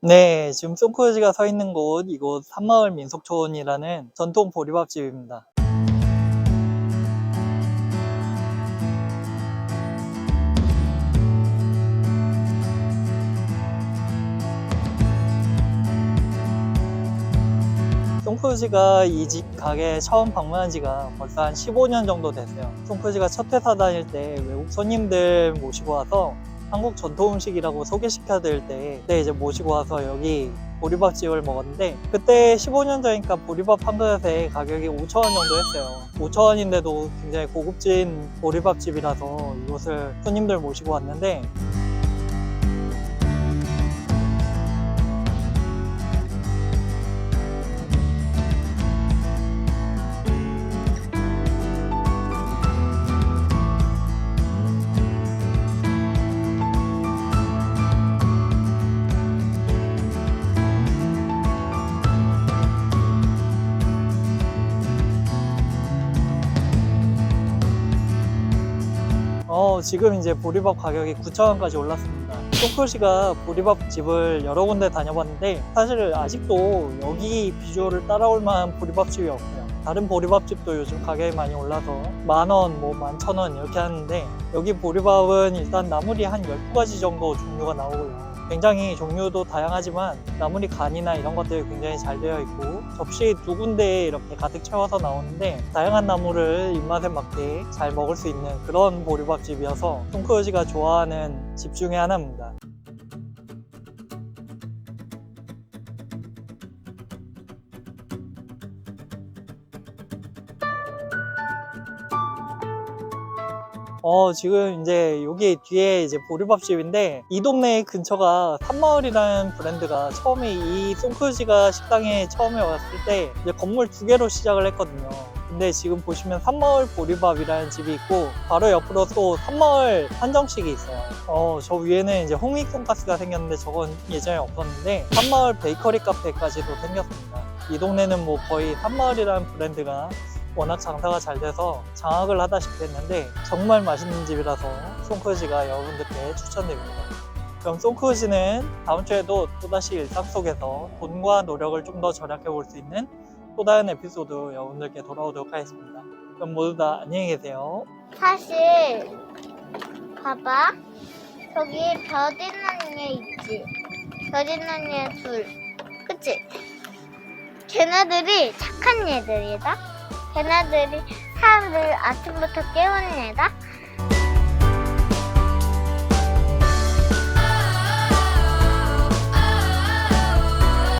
네, 지금 송크우지가 서 있는 곳, 이곳 산마을 민속촌이라는 전통 보리밥집입니다. 송크우지가 이 집 가게 처음 방문한 지가 벌써 한 15년 정도 됐어요. 송크우지가 첫 회사 다닐 때 외국 손님들 모시고 와서 한국 전통 음식이라고 소개시켜 드릴 때 그때 이제 모시고 와서 여기 보리밥집을 먹었는데 그때 15년 전이니까 보리밥 한 그릇에 가격이 5,000원 정도 했어요. 5,000원인데도 굉장히 고급진 보리밥집이라서 이곳을 손님들 모시고 왔는데 어, 지금 이제 보리밥 가격이 9,000원까지 올랐습니다. 송크시가 보리밥 집을 여러 군데 다녀봤는데 사실 아직도 여기 비주얼을 따라올 만한 보리밥 집이 없어요. 다른 보리밥집도 요즘 가격이 많이 올라서 만 원, 뭐 만천 원 이렇게 하는데 여기 보리밥은 일단 나물이 한 12가지 정도 종류가 나오고요. 굉장히 종류도 다양하지만 나물이 간이나 이런 것들이 굉장히 잘 되어 있고 접시 두 군데에 이렇게 가득 채워서 나오는데 다양한 나물을 입맛에 맞게 잘 먹을 수 있는 그런 보리밥집이어서 송크요지가 좋아하는 집 중에 하나입니다. 어, 지금 이제 여기 뒤에 이제 보리밥집인데 이 동네 근처가 산마을이라는 브랜드가 처음에 이 송크지가 식당에 처음에 왔을 때 이제 건물 두 개로 시작을 했거든요. 근데 지금 보시면 산마을 보리밥이라는 집이 있고 바로 옆으로 또 산마을 한정식이 있어요. 어, 저 위에는 이제 홍익 돈가스가 생겼는데 저건 예전에 없었는데 산마을 베이커리 카페까지도 생겼습니다. 이 동네는 뭐 거의 산마을이라는 브랜드가 워낙 장사가 잘 돼서 장악을 하다시피 했는데 정말 맛있는 집이라서 송크지가 여러분들께 추천드립니다. 그럼 송크지는 다음 주에도 또다시 일상 속에서 돈과 노력을 좀 더 절약해 볼 수 있는 또 다른 에피소드 여러분들께 돌아오도록 하겠습니다. 그럼 모두 다 안녕히 계세요. 사실 봐봐 저기 별 있는 얘 있지 별 있는 얘둘 그치 걔네들이 착한 얘들이다 걔네들이 사람들 아침부터 깨우는 애다